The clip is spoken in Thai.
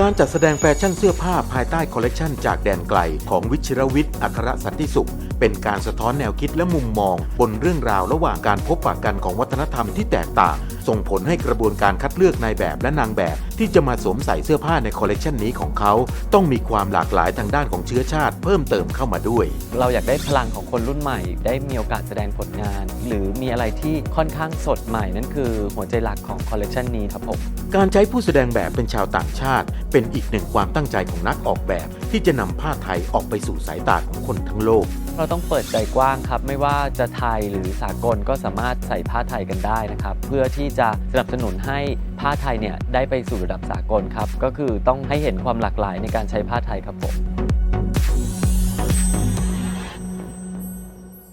การจัดแสดงแฟชั่นเสื้อผ้าภายใต้คอลเลกชันจากแดนไกลของวิชิรวิทย์อัครสันติสุข เป็นการสะท้อนแนวคิดและมุมมอง บนเรื่องราวระหว่างการพบปะกันของวัฒนธรรมที่แตกต่าง ส่งผลให้กระบวนการคัดเลือกนายแบบและนางแบบ ที่จะมาสวมใส่เสื้อผ้าในคอลเลกชันนี้ของเขา ต้องมีความหลากหลายทางด้านของเชื้อชาติ เพิ่มเติมเข้ามาด้วย เราอยากได้พลังของคนรุ่นใหม่ ได้มีโอกาสแสดงผลงาน หรือมีอะไรที่ค่อนข้างสดใหม่นั่นคือหัวใจหลักของคอลเลกชันนี้ครับผมการใช้ผู้แสดงแบบเป็นชาวต่างชาติ เป็นอีกหนึ่งความตั้งใจของนักออกแบบ ที่จะนำผ้าไทยออกไปสู่สายตาของคนทั้งโลก เราต้องเปิดใจกว้างครับ ไม่ว่าจะไทยหรือสากลก็สามารถใส่ผ้าไทยกันได้นะครับ เพื่อที่จะสนับสนุนให้ผ้าไทยเนี่ยได้ไปสู่ระดับสากลครับ ก็คือต้องให้เห็นความหลากหลายในการใช้ผ้าไทยครับผม